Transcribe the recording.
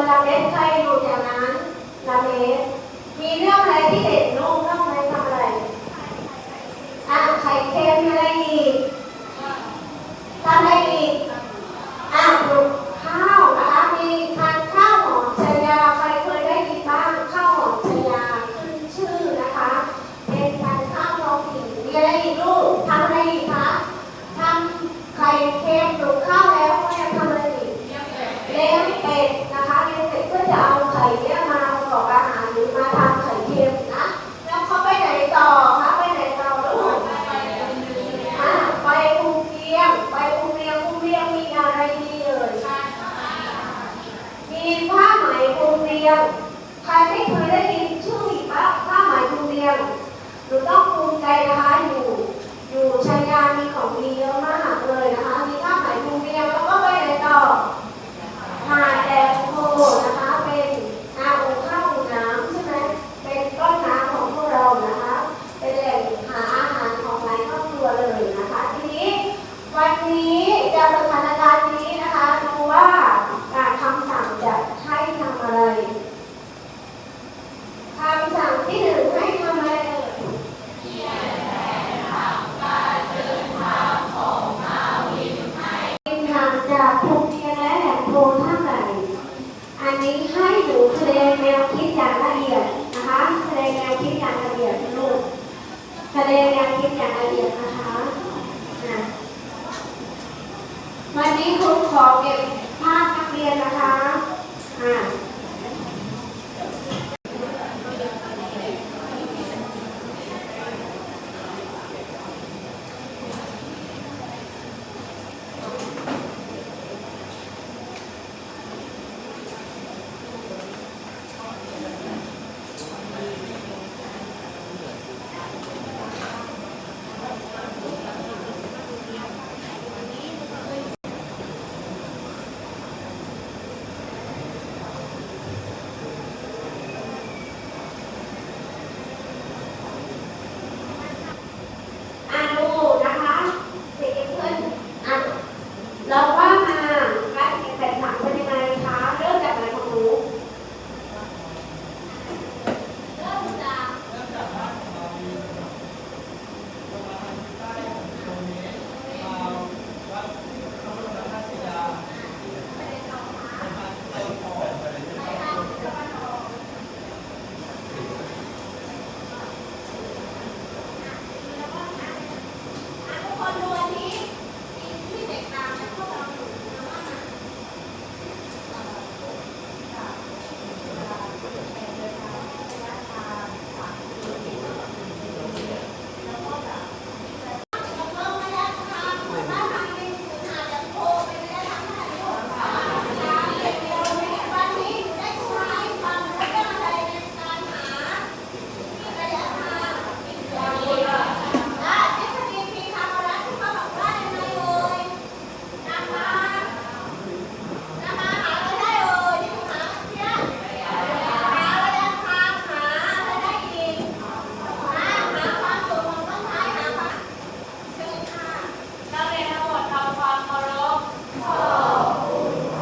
นละเมสใครอยู่แถวนั้นละเมตรมีเรื่องอะไรที่เด็ดลูกเรื่องอะไรทำอะไรอะไข่เค็มอะไรอีกทำอะไรอีกอะปลูกข้าวนะคะมีทานข้าวหอมชายาใครเคยได้ยินบ้างข้าวหอมชายาขึ้นชื่อนะคะ เป็นทานข้าวท้องถิ่นมีอะไรอีกลูกทำอะไรอีกคะทำไข่เค็มปลูกข้าวแล้วก็ยังทำอะไรอีกเลี้ยงเป็ดนะคะเลี้ยงเป็ดเพื่อจะเอาไข่เนี่ยมาประกอบอาหารหรือมาทำไข่เค็มนะ แล้วเขาไปไหนต่อคะไปไหนต่อลูกอะไปภูเวียงไปภูเวียงภูเวียงมีอะไรดีเอ่ยมีผ้าไหมียง ใครไม่เคยได้ยินชื่ออีกบ้าหมาไหมภูเรียงหนูต้องภูมิใจนะคะอยู่ อยู่ชัยยามีของดีเยอะมากเลยนะคะ มีผ้าไหมภูเวียงแล้วก็ไปไหนต่อ หาดแดงโพนะคะเป็นนาองค์ข้าวองค์น้ำใช่ไหมเป็นต้นน้ำของพวกเรานะคะ เป็นแหล่งหาอาหารของหลายครอบครัวเลยนะคะ ทีนี้วันนี้จากสถานการณ์นี้นะคะดูว่าการคำสั่งจะให้ทำอะไรคำสั่งที่หนึ่งให้ทำอะไรเอ่ยกินห่างจากภูเวียงและแหล่งโพเท่าไหร่ อันนี้ให้หนูแสดงแนวคิดอย่างละเอียดนะคะแสดงแนวคิดอย่างละเอียดลูกแสดงแนวคิด อย่างละเอียดนะคะอะวันนี้ครูขอเก็บ